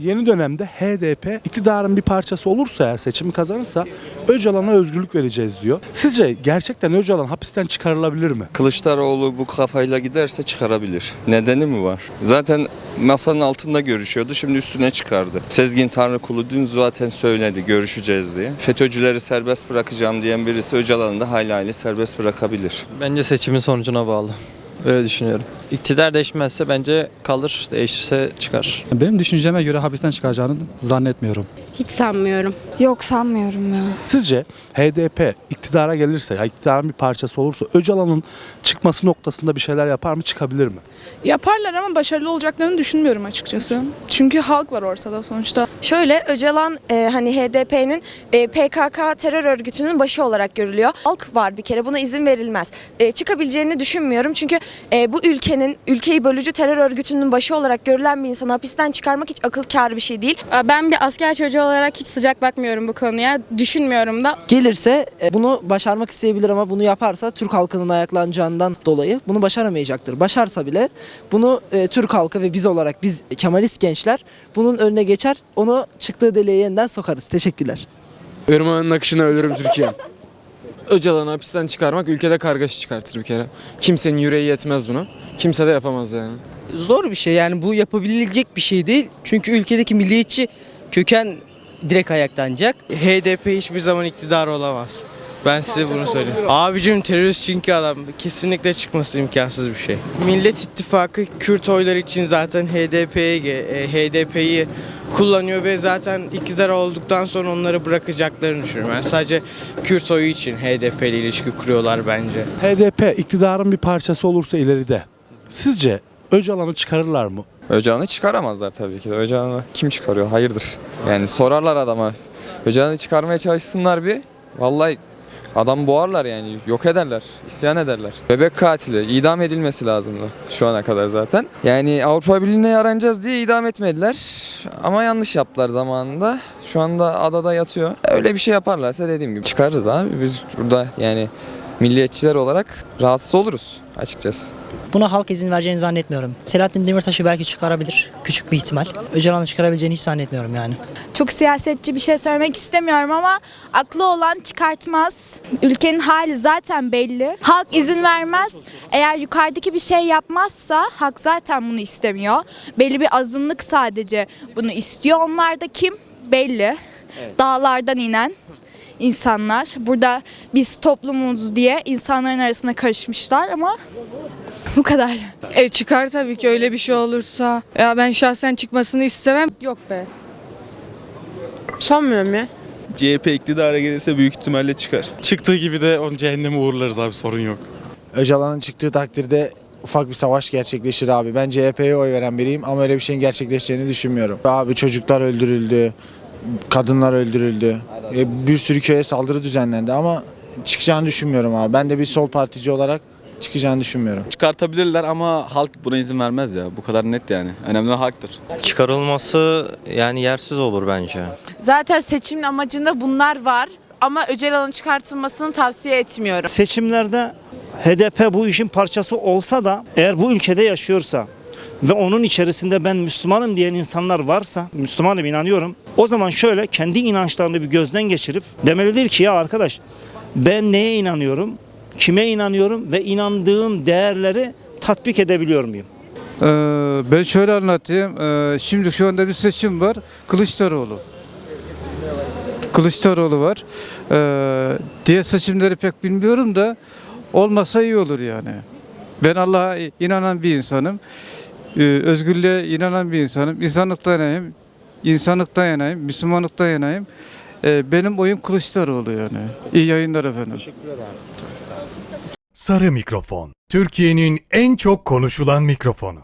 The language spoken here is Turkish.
Yeni dönemde HDP iktidarın bir parçası olursa eğer seçimi kazanırsa Öcalan'a özgürlük vereceğiz diyor. Sizce gerçekten Öcalan hapisten çıkarılabilir mi? Kılıçdaroğlu bu kafayla giderse çıkarabilir. Nedeni mi var? Zaten masanın altında görüşüyordu. Şimdi üstüne çıkardı. Sezgin Tanrıkulu dün zaten söyledi görüşeceğiz diye. FETÖ'cüleri serbest bırakacağım diyen birisi Öcalan'ı da hayli hayli serbest bırakabilir. Bence seçimin sonucuna bağlı. Öyle düşünüyorum. İktidar değişmezse bence kalır, değişirse çıkar. Benim düşünceme göre hapisten çıkacağını zannetmiyorum. Hiç sanmıyorum. Yok sanmıyorum ya. Sizce HDP iktidara gelirse, ya iktidarın bir parçası olursa Öcalan'ın çıkması noktasında bir şeyler yapar mı, çıkabilir mi? Yaparlar ama başarılı olacaklarını düşünmüyorum açıkçası. Çünkü halk var ortada sonuçta. Şöyle Öcalan e, hani HDP'nin e, PKK terör örgütünün başı olarak görülüyor. Halk var bir kere buna izin verilmez. E, çıkabileceğini düşünmüyorum çünkü e, bu ülkenin ülkeyi bölücü terör örgütünün başı olarak görülen bir insanı hapisten çıkarmak hiç akıl kârı bir şey değil. Ben bir asker çocuğu olarak hiç sıcak bakmıyorum bu konuya. Düşünmüyorum da. Gelirse e, bunu başarmak isteyebilir ama bunu yaparsa Türk halkının ayaklanacağından dolayı bunu başaramayacaktır. Başarsa bile bunu e, Türk halkı ve biz olarak biz Kemalist gençler bunun önüne geçer onu çıktığı deliğe yeniden sokarız. Teşekkürler. Irmağın akışına ölürüm Türkiye. Öcalan'ı hapisten çıkarmak ülkede kargaşa çıkartır bir kere. Kimsenin yüreği yetmez buna. Kimse de yapamaz yani. Zor bir şey yani bu yapabilecek bir şey değil. Çünkü ülkedeki milliyetçi köken direkt ayaklanacak. HDP hiçbir zaman iktidar olamaz. Ben size bunu söyleyeyim. Abicim terörist çünkü adam. Kesinlikle çıkması imkansız bir şey. Millet İttifakı Kürt oyları için zaten HDP'ye ge- e, HDP'yi kullanıyor ve zaten iktidar olduktan sonra onları bırakacaklarını düşünüyorum. Yani sadece Kürt oyu için HDP ile ilişki kuruyorlar bence. HDP iktidarın bir parçası olursa ileride sizce Öcalan'ı çıkarırlar mı? Öcalan'ı çıkaramazlar tabii ki de. Öcalan'ı kim çıkarıyor? Hayırdır? Yani sorarlar adama. Öcalan'ı çıkarmaya çalışsınlar bir. Vallahi adam boğarlar yani. Yok ederler. isyan ederler. Bebek katili. idam edilmesi lazımdı şu ana kadar zaten. Yani Avrupa Birliği'ne yaranacağız diye idam etmediler. Ama yanlış yaptılar zamanında. Şu anda adada yatıyor. Öyle bir şey yaparlarsa dediğim gibi çıkarırız abi. Biz burada yani milliyetçiler olarak rahatsız oluruz açıkçası. Buna halk izin vereceğini zannetmiyorum. Selahattin Demirtaş'ı belki çıkarabilir. Küçük bir ihtimal. Öcalan'ı çıkarabileceğini hiç zannetmiyorum yani. Çok siyasetçi bir şey söylemek istemiyorum ama aklı olan çıkartmaz. Ülkenin hali zaten belli. Halk izin vermez. Eğer yukarıdaki bir şey yapmazsa halk zaten bunu istemiyor. Belli bir azınlık sadece bunu istiyor. Onlar da kim? Belli. Dağlardan inen insanlar. Burada biz toplumumuz diye insanların arasına karışmışlar ama bu kadar. E çıkar tabii ki öyle bir şey olursa. Ya ben şahsen çıkmasını istemem. Yok be. Sanmıyorum ya. CHP iktidara gelirse büyük ihtimalle çıkar. Çıktığı gibi de onu cehenneme uğurlarız abi sorun yok. Öcalan'ın çıktığı takdirde ufak bir savaş gerçekleşir abi. Ben CHP'ye oy veren biriyim ama öyle bir şeyin gerçekleşeceğini düşünmüyorum. Abi çocuklar öldürüldü, kadınlar öldürüldü. E, bir sürü köye saldırı düzenlendi ama çıkacağını düşünmüyorum abi. Ben de bir sol partici olarak çıkacağını düşünmüyorum. Çıkartabilirler ama halk buna izin vermez ya. Bu kadar net yani. Önemli halktır. Çıkarılması yani yersiz olur bence. Zaten seçimin amacında bunlar var ama Öcalan'ın çıkartılmasını tavsiye etmiyorum. Seçimlerde HDP bu işin parçası olsa da eğer bu ülkede yaşıyorsa ve onun içerisinde ben Müslümanım diyen insanlar varsa, Müslümanım inanıyorum. O zaman şöyle kendi inançlarını bir gözden geçirip demelidir ki ya arkadaş ben neye inanıyorum, kime inanıyorum ve inandığım değerleri tatbik edebiliyor muyum? ben şöyle anlatayım. Ee, şimdi şu anda bir seçim var. Kılıçdaroğlu. Kılıçdaroğlu var. Ee, diğer seçimleri pek bilmiyorum da olmasa iyi olur yani. Ben Allah'a inanan bir insanım. Ee, özgürlüğe inanan bir insanım. İnsanlıktan yanayım. İnsanlıktan yanayım. Müslümanlıktan yanayım. Ee, benim oyum Kılıçdaroğlu yani. İyi yayınlar efendim. Sarı mikrofon. Türkiye'nin en çok konuşulan mikrofonu.